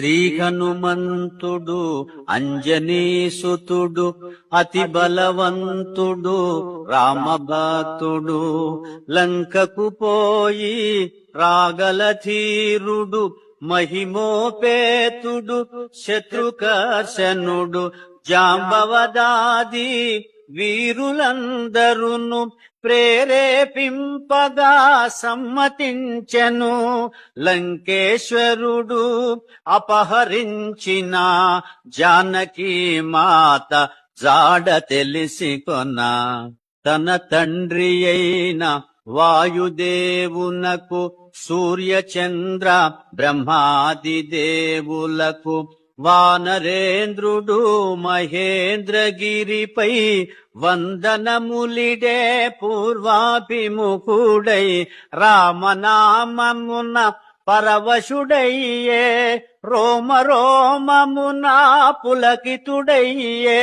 శ్రీ హనుమంతుడు అంజనీసుతుడు అతి బలవంతుడు రామభక్తుడు లంకకు పోయి రాగల ధీరుడు మహిమోపేతుడు శత్రుకర్షణుడు జాంబవదాది వీరులందరును ప్రేరేపింపగా సమ్మతించెను. లంకేశ్వరుడు అపహరించిన జానకి మాత జాడ తెలిసి కొన తన తండ్రి అయిన వాయుదేవునకు సూర్యచంద్ర బ్రహ్మాది దేవులకు వానరేంద్రుడు మహేంద్రగిరిపై వందనములిడే పూర్వాభిముఖుడై రామనామమున పరవశుడయ్యే రోమ రోమమునా పులకితుడయ్యే